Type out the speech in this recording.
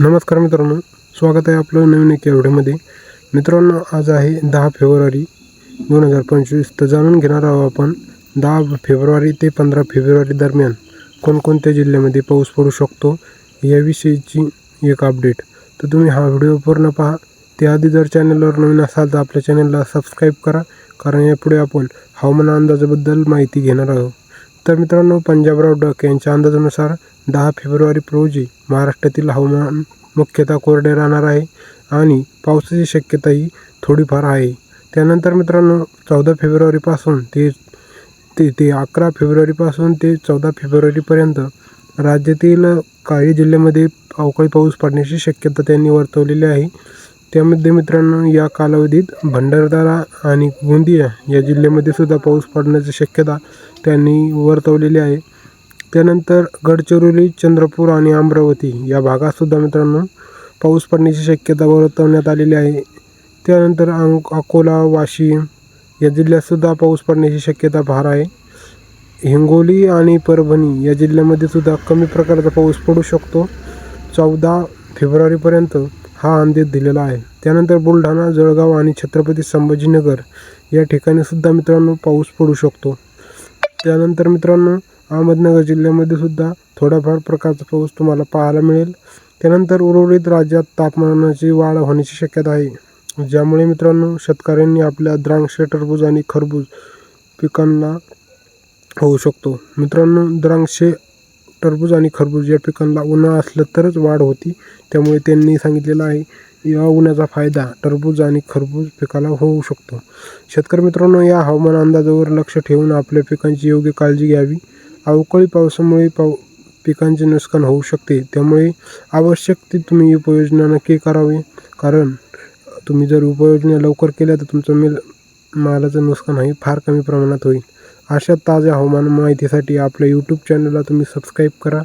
नमस्कार मित्रांनो स्वागत आहे आपलं नवीन एक एवढ्यामध्ये. मित्रांनो आज आहे दहा फेब्रुवारी दोन हजार पंचवीस. तर जाणून घेणार आहोत आपण दहा फेब्रुवारी ते पंधरा फेब्रुवारी दरम्यान कोणकोणत्या जिल्ह्यामध्ये पाऊस पडू शकतो याविषयीची एक अपडेट तर तुम्ही हा व्हिडिओ पूर्ण पहा. त्याआधी जर चॅनलवर नवीन असाल तर आपल्या चॅनलला सबस्क्राईब करा. कारण यापुढे आपण हवामान अंदाजाबद्दल माहिती घेणार आहोत. तर मित्रांनो पंजाबराव डक यांच्या अंदाजानुसार दहा फेब्रुवारी रोजी महाराष्ट्रातील हवामान मुख्यतः कोरडे राहणार आहे आणि पावसाची शक्यताही थोडीफार आहे. त्यानंतर मित्रांनो चौदा फेब्रुवारीपासून ते ते ते अकरा फेब्रुवारीपासून ते चौदा फेब्रुवारीपर्यंत राज्यातील काही जिल्ह्यामध्ये अवकाळी पाऊस पडण्याची शक्यता त्यांनी वर्तवलेली आहे. त्यामध्ये मित्रांनो या कालावधीत भंडारदारा आणि गोंदिया या जिल्ह्यामध्ये सुद्धा पाऊस पडण्याची शक्यता त्यांनी वर्तवलेली आहे. त्यानंतर गडचिरोली चंद्रपूर आणि अमरावती या भागातसुद्धा मित्रांनो पाऊस पडण्याची शक्यता वर्तवण्यात आलेली आहे. त्यानंतर अंक अकोला वाशिम या जिल्ह्यातसुद्धा पाऊस पडण्याची शक्यता फार आहे. हिंगोली आणि परभणी या जिल्ह्यामध्ये सुद्धा कमी प्रकारचा पाऊस पडू शकतो. चौदा फेब्रुवारीपर्यंत हा अंदाज दिलेला आहे. त्यानंतर बुलढाणा जळगाव आणि छत्रपती संभाजीनगर या ठिकाणी सुद्धा मित्रांनो पाऊस पडू शकतो. त्यानंतर मित्रांनो अहमदनगर जिल्ह्यामध्ये सुद्धा थोड्याफार प्रकारचा पाऊस तुम्हाला पाहायला मिळेल. त्यानंतर उर्वरित राज्यात तापमानाची वाढ होण्याची शक्यता आहे. ज्यामुळे मित्रांनो शेतकऱ्यांनी आपल्या द्राक्ष टरबूज आणि खरबूज पिकांना होऊ शकतो. मित्रांनो द्राक्षे टरबूज आणि खरबूज या पिकांना उन्हाळा असलं तरच वाढ होती. त्यामुळे त्यांनी सांगितलेलं आहे या उन्हाचा फायदा टरबूज आणि खरबूज पिकाला होऊ शकतो. शेतकरी मित्रांनो या हवामान अंदाजावर लक्ष ठेवून आपल्या पिकांची योग्य काळजी घ्यावी. अवकाळी पावसामुळे पाव पिकांचे नुकसान होऊ शकते. त्यामुळे आवश्यक ती तुम्ही उपाययोजना नक्की करावी. कारण तुम्ही जर उपाययोजना लवकर केल्या तर तुमचं मिल मालाचं नुकसानही फार कमी प्रमाणात होईल. अशा ताज्या हवामान माहितीसाठी आपल्या यूट्यूब चॅनलला तुम्ही सबस्क्राईब करा.